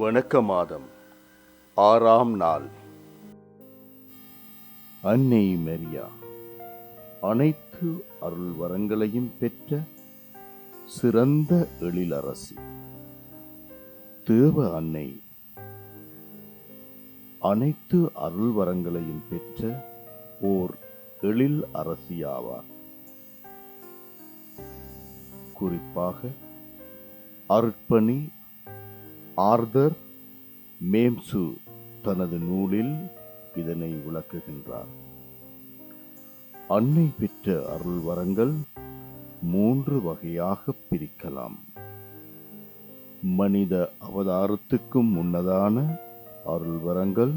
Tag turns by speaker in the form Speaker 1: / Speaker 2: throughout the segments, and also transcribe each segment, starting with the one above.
Speaker 1: வணக்க மாதம் ஆறாம் நாள். அன்னை மெரியா அனைத்து அருள் வரங்களையும் பெற்ற சிறந்த எழிலரசி. தேவ அன்னை அனைத்து அருள் வரங்களையும் பெற்ற ஓர் எழில் அரசியாவார். குறிப்பாக அர்ப்பணி ஆர்தர் மேம்சு தனது நூலில் இதனை விளக்குகின்றார். அன்னை பெற்ற அருள் வரங்கள் மூன்று வகையாக பிரிக்கலாம். மனித அவதாரத்துக்கும் முன்னதான அருள் வரங்கள்.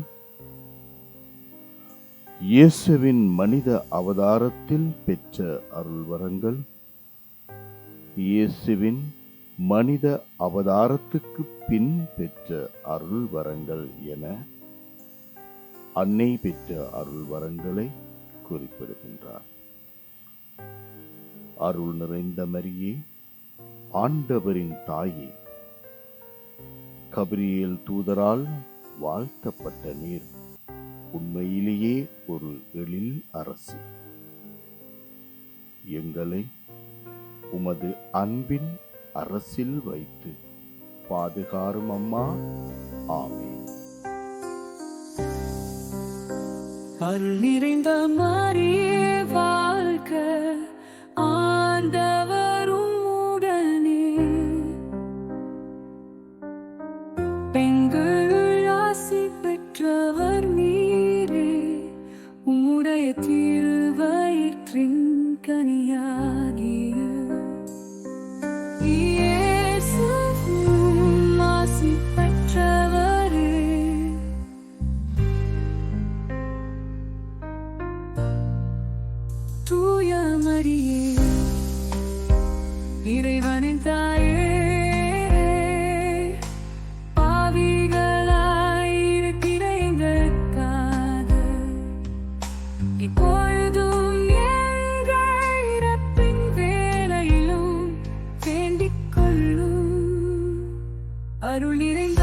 Speaker 1: இயேசுவின் மனித அவதாரத்தில் பெற்ற அருள் வரங்கள். இயேசுவின் மனித அவதாரத்துக்கு பின் பெற்ற அருள் வரங்கள் என அன்னை பெற்ற அருள் வரங்களை குறிப்பிடுகின்றார். அருள் நிறைந்த மரியே ஆண்டவரின் தாயே கபிரியல் தூதரால் வாழ்த்தப்பட்ட நீர் உண்மையிலேயே ஒரு எழில் அரசு. எங்களை உமது அன்பின் அரசில் வைத்து பாதுகாரும் அம்மா. ஆமே
Speaker 2: அருள் நிறைந்த மரியே வாழ்க்கை இப்பொழுதும் இறப்பின் வேளையிலும் வேண்டிக் கொள்ளும். அருள் நிறைந்த